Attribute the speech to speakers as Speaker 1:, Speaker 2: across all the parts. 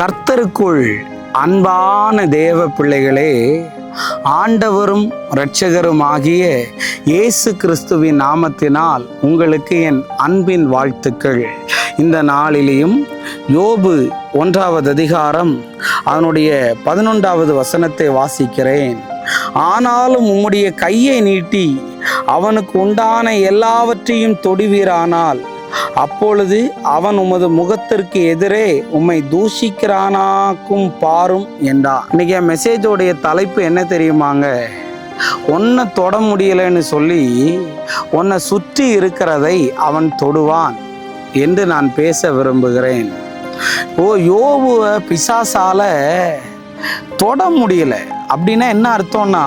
Speaker 1: கர்த்தருக்குள் அன்பான தேவ பிள்ளைகளே ஆண்டவரும் இரட்சகருமாகிய இயேசு கிறிஸ்துவின் நாமத்தினால் உங்களுக்கு என் அன்பின் வாழ்த்துக்கள். இந்த நாளிலேயும் யோபு ஒன்றாவது அதிகாரம் அதனுடைய பதினொன்றாவது வசனத்தை வாசிக்கிறேன். ஆனாலும் உம்முடைய கையை நீட்டி அவனுக்கு உண்டான எல்லாவற்றையும் தொடுவீரானால் அப்பொழுது அவன் உமது முகத்திற்கு எதிரே உம்மை தூஷிக்கிறானாக்கும் பாரும் என்றான். இன்னைக்கு என் மெசேஜோடைய தலைப்பு என்ன தெரியுமாங்க? உன்னை தொட முடியலைன்னு சொல்லி உன்னை சுற்றி இருக்கிறதை அவன் தொடுவான் என்று நான் பேச விரும்புகிறேன். ஓ யோபுவை பிசாசால தொட முடியல. அப்படின்னா என்ன அர்த்தம்னா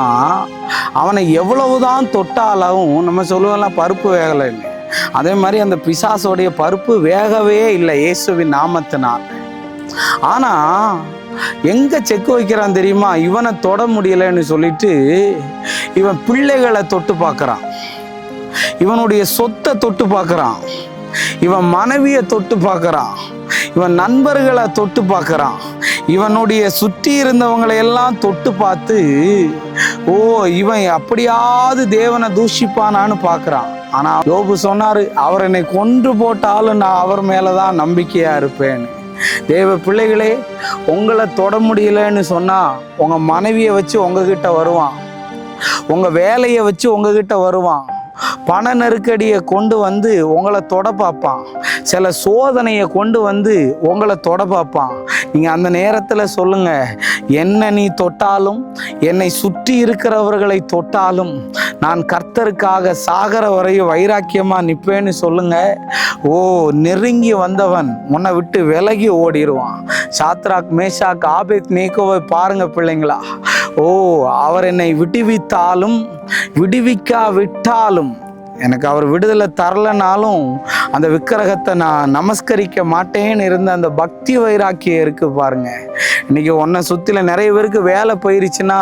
Speaker 1: அவனை எவ்வளவுதான் தொட்டாலும் நம்ம சொல்லுவோம்ல பருப்பு வேகலைன்னு. அதே மாதிரி அந்த பிசாசோடைய பருப்பு வேகவே இல்லை இயேசுவின் நாமத்தினால். ஆனா எங்க செக் வைக்கிறான் தெரியுமா? இவனை தொட முடியலன்னு சொல்லிட்டு இவன் பிள்ளைகளை தொட்டு பார்க்கறான். இவனுடைய சொத்தை தொட்டு பார்க்கறான். இவன் மனைவியை தொட்டு பார்க்கறான். இவன் நண்பர்களை தொட்டு பார்க்கறான். இவனுடைய சுற்றி இருந்தவங்களை எல்லாம் தொட்டு பார்த்து ஓ இவன் அப்படியாவது தேவனை தூஷிப்பானான்னு பார்க்கறான். ஆனா யோபு சொன்னாரு அவர் என்னை கொன்று போட்டாலும் நான் அவர் மேலதான் நம்பிக்கையா இருப்பேன். தேவ பிள்ளைகளே உங்களை தொட முடியலன்னு சொன்னா உங்க மனைவியை வச்சு உங்ககிட்ட வருவான். உங்க வேலையை வச்சு உங்ககிட்ட வருவான். பண நெருக்கடியை கொண்டு வந்து உங்களை தொட பார்ப்பான். சில சோதனையை கொண்டு வந்து உங்களை தொட பார்ப்பான். நீங்கள் அந்த நேரத்தில் சொல்லுங்க என்ன நீ தொட்டாலும் என்னை சுற்றி இருக்கிறவர்களை தொட்டாலும் நான் கர்த்தருக்காக சாகர வரையும் வைராக்கியமாக நிற்பேன்னு சொல்லுங்க. ஓ நெருங்கி வந்தவன் உன்னை விட்டு விலகி ஓடிடுவான். சாத்ராக் மேஷாக் ஆபேத் நேக்கோவை பாருங்க பிள்ளைங்களா. ஓ அவர் என்னை விடுவித்தாலும் விடுவிக்காவிட்டாலும் எனக்கு அவர் விடுதலை தரலனாலும் அந்த விக்கிரகத்தை நான் நமஸ்கரிக்க மாட்டேன்னு இருந்த அந்த பக்தி வைராக்கியம் இருக்கு பாருங்கள் இன்னைக்கு உன்னை சுற்றில நிறைய பேருக்கு வேலை போயிருச்சுன்னா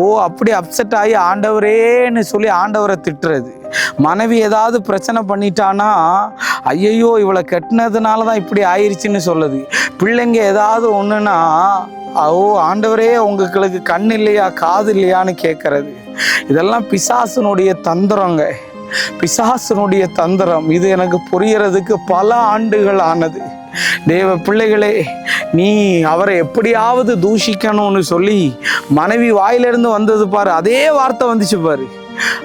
Speaker 1: ஓ அப்படி அப்செட் ஆகி ஆண்டவரேன்னு சொல்லி ஆண்டவரை திட்டுறது. மனைவி ஏதாவது பிரச்சனை பண்ணிட்டானா ஐயையோ இவளை கட்டினதுனால தான் இப்படி ஆயிருச்சுன்னு சொல்லுது. பிள்ளைங்க ஏதாவது ஒன்றுனா ஓ ஆண்டவரே உங்களுக்கு கண் இல்லையா காது இல்லையான்னு கேட்கறது இதெல்லாம் பிசாசனுடைய தந்திரங்க. பிசாசனுடைய தந்திரம். இது எனக்கு புரியறதுக்கு பல ஆண்டுகள் ஆனது. தேவ பிள்ளைகளே நீ அவரை எப்படியாவது தூஷிக்கணும்னு சொல்லி மனைவி வாயிலிருந்து வந்தது பாரு. அதே வார்த்தை வந்துச்சு பாரு.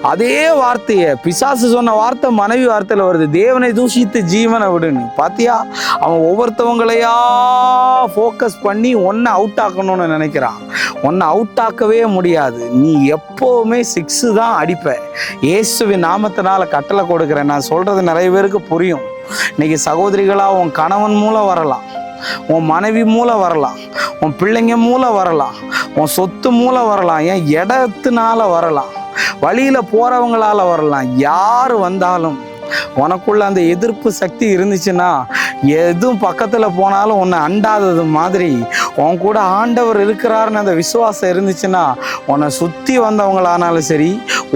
Speaker 1: அதே வார்த்தையை பிசாசு சொன்ன வார்த்தை மனைவி வார்த்தையில் வருது. தேவனை தூஷித்து ஜீவனை விடுன்னு. பாத்தியா? அவன் ஒவ்வொருத்தவங்களையா ஃபோக்கஸ் பண்ணி ஒன்றை அவுட் ஆக்கணும்னு நினைக்கிறான். ஒன்றை அவுட் ஆக்கவே முடியாது. நீ எப்போவுமே சிக்ஸு தான் அடிப்ப. இயேசுவின் நாமத்தினால கட்டளை கொடுக்குறேன். நான் சொல்கிறது நிறைய பேருக்கு புரியும். இன்னைக்கு சகோதரிகளாக உன் கணவன் மூலம் வரலாம். உன் மனைவி மூலம் வரலாம் உன் பிள்ளைங்க மூலம் வரலாம் உன் சொத்து மூலம் வரலாம் என் இடத்துனால வரலாம் வழியில் போகிறவங்களால வரலாம். யார் வந்தாலும் உனக்குள்ள அந்த எதிர்ப்பு சக்தி இருந்துச்சுன்னா எதுவும் பக்கத்தில் போனாலும் உன்னை அண்டாதது மாதிரி உன் கூட ஆண்டவர் இருக்கிறாருன்னு அந்த விசுவாசம் இருந்துச்சுன்னா உன்னை சுற்றி வந்தவங்களானாலும் சரி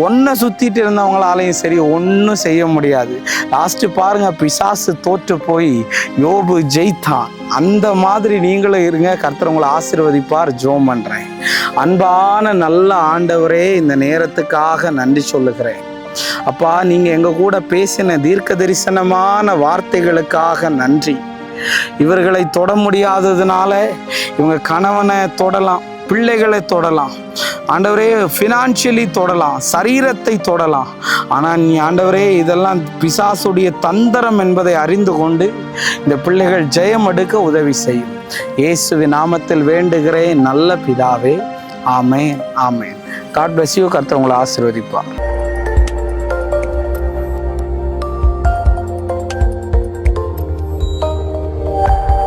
Speaker 1: உன்னை சுற்றிட்டு இருந்தவங்களாலையும் சரி ஒன்றும் செய்ய முடியாது. லாஸ்ட்டு பாருங்கள் பிசாசு தோற்று போய் யோபு ஜெயித்தான். அந்த மாதிரி நீங்களும் இருங்க கர்த்தர் உங்களை ஆசீர்வதிப்பார் ஜோம் பண்ணுறேன் அன்பான நல்ல ஆண்டவரே இந்த நேரத்துக்காக நன்றி சொல்லுகிறேன். அப்பா நீங்க எங்க கூட பேசின தீர்க்க தரிசனமான வார்த்தைகளுக்காக நன்றி. இவர்களை தொட முடியாததுனால இவங்க கணவனை தொடலாம் பிள்ளைகளை தொடலாம் ஆண்டவரே ஃபினான்ஷியலி தொடலாம் சரீரத்தை தொடலாம். ஆனால் நீ ஆண்டவரே இதெல்லாம் பிசாசுடைய தந்திரம் என்பதை அறிந்து கொண்டு இந்த பிள்ளைகள் ஜெயம் எடுக்க உதவி செய்யும். இயேசுவி நாமத்தில் வேண்டுகிறேன் நல்ல பிதாவே. Amen amen. God bless you கர்த்தவங்களை உங்களை